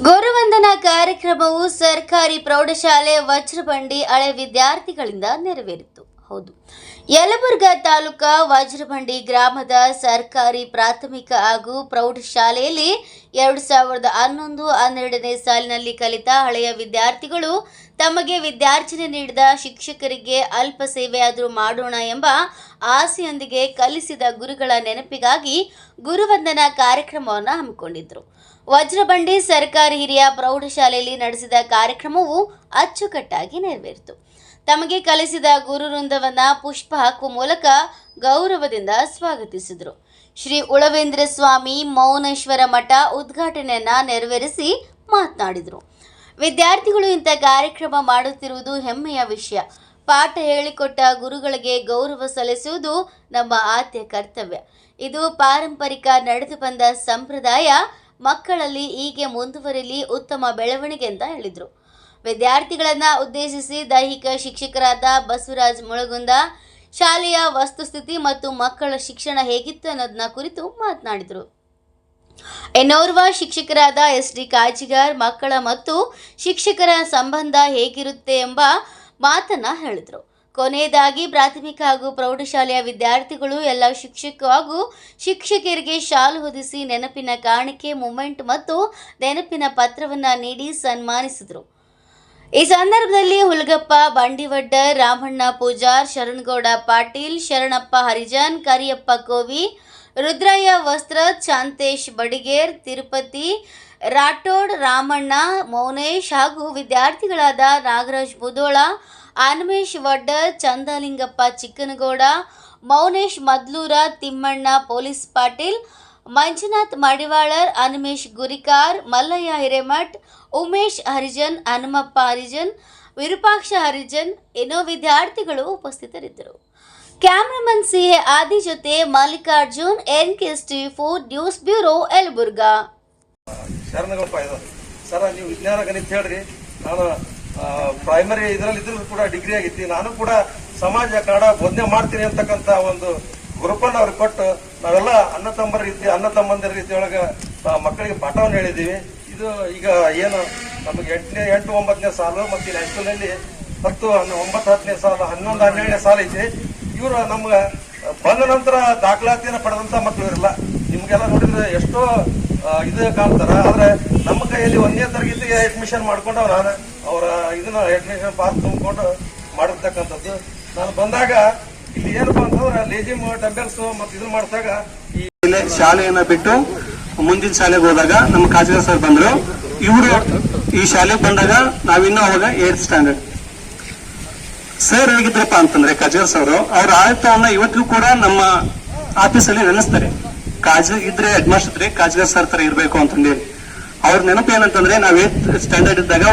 ಗೌರವಂದನಾ ಕಾರ್ಯಕ್ರಮವು ಸರ್ಕಾರಿ ಪ್ರೌಢಶಾಲೆ ವಜ್ರಬಂಡಿ ಹಳೆ ವಿದ್ಯಾರ್ಥಿಗಳಿಂದ ನೆರವೇರಿತು. ಹೌದು. ಯಲಬುರ್ಗ ತಾಲೂಕ ವಜ್ರಬಂಡಿ ಗ್ರಾಮದ ಸರ್ಕಾರಿ ಪ್ರಾಥಮಿಕ ಹಾಗೂ ಪ್ರೌಢಶಾಲೆಯಲ್ಲಿ ಎರಡು ಸಾವಿರದ ಹನ್ನೊಂದು, ಹನ್ನೆರಡನೇ ಸಾಲಿನಲ್ಲಿ ಕಲಿತ ಹಳೆಯ ವಿದ್ಯಾರ್ಥಿಗಳು ತಮಗೆ ವಿದ್ಯಾರ್ಜನೆ ನೀಡಿದ ಶಿಕ್ಷಕರಿಗೆ ಅಲ್ಪ ಸೇವೆಯಾದರೂ ಮಾಡೋಣ ಎಂಬ ಆಸೆಯೊಂದಿಗೆ ಕಲಿಸಿದ ಗುರುಗಳ ನೆನಪಿಗಾಗಿ ಗುರುವಂದನಾ ಕಾರ್ಯಕ್ರಮವನ್ನು ಹಮ್ಮಿಕೊಂಡಿದ್ದರು ವಜ್ರಬಂಡಿ ಸರ್ಕಾರಿ ಹಿರಿಯ ಪ್ರೌಢಶಾಲೆಯಲ್ಲಿ ನಡೆಸಿದ ಕಾರ್ಯಕ್ರಮವು ಅಚ್ಚುಕಟ್ಟಾಗಿ ನೆರವೇರಿತು. ತಮಗೆ ಕಲಿಸಿದ ಗುರು ವೃಂದವನ್ನ ಪುಷ್ಪ ಹಾಕುವ ಮೂಲಕ ಗೌರವದಿಂದ ಸ್ವಾಗತಿಸಿದರು. ಶ್ರೀ ಉಳವೇಂದ್ರ ಸ್ವಾಮಿ ಮೌನೇಶ್ವರ ಮಠ ಉದ್ಘಾಟನೆಯನ್ನ ನೆರವೇರಿಸಿ ಮಾತನಾಡಿದರು. ವಿದ್ಯಾರ್ಥಿಗಳು ಇಂಥ ಕಾರ್ಯಕ್ರಮ ಮಾಡುತ್ತಿರುವುದು ಹೆಮ್ಮೆಯ ವಿಷಯ. ಪಾಠ ಹೇಳಿಕೊಟ್ಟ ಗುರುಗಳಿಗೆ ಗೌರವ ಸಲ್ಲಿಸುವುದು ನಮ್ಮ ಆದ್ಯ ಕರ್ತವ್ಯ. ಇದು ಪಾರಂಪರಿಕ ನಡೆದು ಬಂದ ಸಂಪ್ರದಾಯ ಮಕ್ಕಳಲ್ಲಿ ಹೀಗೆ ಮುಂದುವರಿಲಿ ಉತ್ತಮ ಬೆಳವಣಿಗೆ ಅಂತ ಹೇಳಿದರು. ವಿದ್ಯಾರ್ಥಿಗಳನ್ನು ಉದ್ದೇಶಿಸಿ ದೈಹಿಕ ಶಿಕ್ಷಕರಾದ ಬಸವರಾಜ್ ಮುಳಗುಂದ, ಶಾಲೆಯ ವಸ್ತುಸ್ಥಿತಿ ಮತ್ತು ಮಕ್ಕಳ ಶಿಕ್ಷಣ ಹೇಗಿತ್ತು ಅನ್ನೋದನ್ನ ಕುರಿತು ಮಾತನಾಡಿದರು. ಎನ್ನೋರ್ವ ಶಿಕ್ಷಕರಾದ ಎಸ್ ಡಿ ಕಾಜಿಗಾರ್, ಮಕ್ಕಳ ಮತ್ತು ಶಿಕ್ಷಕರ ಸಂಬಂಧ ಹೇಗಿರುತ್ತೆ ಎಂಬ ಮಾತನ್ನ ಹೇಳಿದರು. ಕೊನೆಯದಾಗಿ ಪ್ರಾಥಮಿಕ ಹಾಗೂ ಪ್ರೌಢಶಾಲೆಯ ವಿದ್ಯಾರ್ಥಿಗಳು ಎಲ್ಲ ಶಿಕ್ಷಕ ಹಾಗೂ ಶಿಕ್ಷಕರಿಗೆ ಶಾಲು ಹೊದಿಸಿ ನೆನಪಿನ ಕಾಣಿಕೆ, ಮೂಮೆಂಟ್ ಮತ್ತು ನೆನಪಿನ ಪತ್ರವನ್ನು ನೀಡಿ ಸನ್ಮಾನಿಸಿದರು. ಈ ಸಂದರ್ಭದಲ್ಲಿ ಹುಲಗಪ್ಪ, ಬಂಡಿವಡ್ಡ, ರಾಮಣ್ಣ ಪೂಜಾರ್, ಶರಣಗೌಡ ಪಾಟೀಲ್, ಶರಣಪ್ಪ ಹರಿಜನ್, ಕರಿಯಪ್ಪ ಕೋವಿ ರುದ್ರಯ್ಯ ವಸ್ತ್ರ ಶಾಂತೇಶ್ ಬಡಿಗೇರ್, ತಿರುಪತಿ, ರಾಠೋಡ್, ರಾಮಣ್ಣ, ಮೌನೇಶ್ ಹಾಗೂ ವಿದ್ಯಾರ್ಥಿಗಳಾದ ನಾಗರಾಜ್ ಬುದೋಳ ಅನ್ಮೇಶ್ ವಡ್ಡ, ಚಂದಲಿಂಗಪ್ಪ ಚಿಕ್ಕನಗೌಡ, ಮೌನೇಶ್ ಮದ್ಲೂರ ತಿಮ್ಮಣ್ಣ, ಪೊಲೀಸ್ ಪಾಟೀಲ್ ಮಂಜುನಾಥ್ ಮಡಿವಾಳರ್, ಅನಿಮೇಶ್ ಗುರಿಕಾರ್, ಮಲ್ಲಯ್ಯ ಹಿರೇಮಠ್, ಉಮೇಶ್ ಹರಿಜನ್, ಹನುಮಪ್ಪ ಹರಿಜನ್, ವಿರೂಪಾಕ್ಷ ಹರಿಜನ್ ಏನೋ ವಿದ್ಯಾರ್ಥಿಗಳು ಉಪಸ್ಥಿತರಿದ್ದರು. ಕ್ಯಾಮ್ರಾಮನ್ ಸಿ ಎ ಆದಿ ಜೊತೆ Mallikarjun, N K T four, news bureau, Yelburga. Sir, ನೀವು ವಿಜ್ಞಾನ, ಗಣಿತ ಹೇಳ್ರಿ. ನಾನು ಪ್ರೈಮರಿ ಇದರಲ್ಲಿ ಇದ್ರೂ ಕೂಡ ಡಿಗ್ರಿ ಆಗಿತ್ತು ನಾನು ಕೂಡ ಸಮಾಜ ಕನ್ನಡ ಬೋಧನೆ ಮಾಡ್ತೀನಿ ಅಂತಕ್ಕಂತ ಒಂದು ಗ್ರೂಪನ್ನು ಅವ್ರಿಗೆ ಕೊಟ್ಟು ನಾವೆಲ್ಲ ಅನ್ನ ತಮ್ಮರ ರೀತಿ, ಅನ್ನ ತಮ್ಮಂದಿರ ರೀತಿ ಒಳಗೆ ಮಕ್ಕಳಿಗೆ ಪಾಠವನ್ನು ಹೇಳಿದ್ದೀವಿ. ಇದು ಈಗ ಏನು ನಮಗೆ ಎಂಟನೇ, ಎಂಟು, ಒಂಬತ್ತನೇ ಸಾಲು ಮತ್ತು ಇಲ್ಲಿ ಹೈಸ್ಕೂಲಲ್ಲಿ ಹತ್ತು, ಹನ್ನ- ಒಂಬತ್ತು, ಹತ್ತನೇ ಸಾಲ, ಹನ್ನೊಂದು, ಹನ್ನೆರಡನೇ ಸಾಲ ಐತಿ. ಇವರು ನಮ್ಗೆ ಬಂದ ನಂತರ ದಾಖಲಾತಿಯನ್ನು ಪಡೆದಂಥ ಮಕ್ಕಳು ಇರಲ್ಲ. ನಿಮಗೆಲ್ಲ ನೋಡಿದ್ರೆ ಎಷ್ಟೋ ಇದು ಕಾಣ್ತಾರೆ. ಆದ್ರೆ ನಮ್ಮ ಕೈಯಲ್ಲಿ ಒಂದನೇ ತರಗತಿಗೆ ಅಡ್ಮಿಷನ್ ಮಾಡ್ಕೊಂಡು ನಾನು. ಅವರ ಇದನ್ನ ಅಡ್ಮಿಷನ್ ಪಾಸ್ ತುಂಬಿಕೊಂಡು ಮಾಡಿರ್ತಕ್ಕಂಥದ್ದು. ನಾನು ಬಂದಾಗ ಇಲ್ಲಿ ಏನಪ್ಪಾ ಅಂತಂದ್ರೆ ಲೇಜಿಮ್ ಡಂಬೆಲ್ಸ್ ಮತ್ತೆ ಇದನ್ನ ಮಾಡಿದಾಗ ಈ ಶಾಲೆಯನ್ನ ಬಿಟ್ಟು ಮುಂದಿನ ಶಾಲೆಗೆ ಹೋದಾಗ ನಮ್ಮ ಕಾಜಿಗ ಸರ್ ಬಂದ್ರು. ಇವರು ಈ ಶಾಲೆಗೆ ಬಂದಾಗ ನಾವಿನ್ನೂ ಅವಾಗ ಏತ್ ಸ್ಟ್ಯಾಂಡರ್ಡ್ ಸರ್ ಹೇಗಿದ್ರಪ್ಪ ಅಂತಂದ್ರೆ ಕಾಜಿಗ ಸರ್, ಅವ್ರ ಆಡಳಿತವನ್ನ ಇವತ್ತಿಗೂ ಕೂಡ ನಮ್ಮ ಆಫೀಸಲ್ಲಿ ನೆನೆಸ್ತಾರೆ ಕಾಜ ಇದ್ರೆ ಹೆಡ್ ಮಾಸ್ಟರ್ ಇದ್ರೆ ಕಾಜಿಗ ಸರ್ ತರ ಇರ್ಬೇಕು ಅಂತಂದೇಳಿ. ಅವ್ರ ನೆನಪು ಏನಂತಂದ್ರೆ ನಾವ್ ಏತ್ ಸ್ಟ್ಯಾಂಡರ್ಡ್ ಇದ್ದಾಗ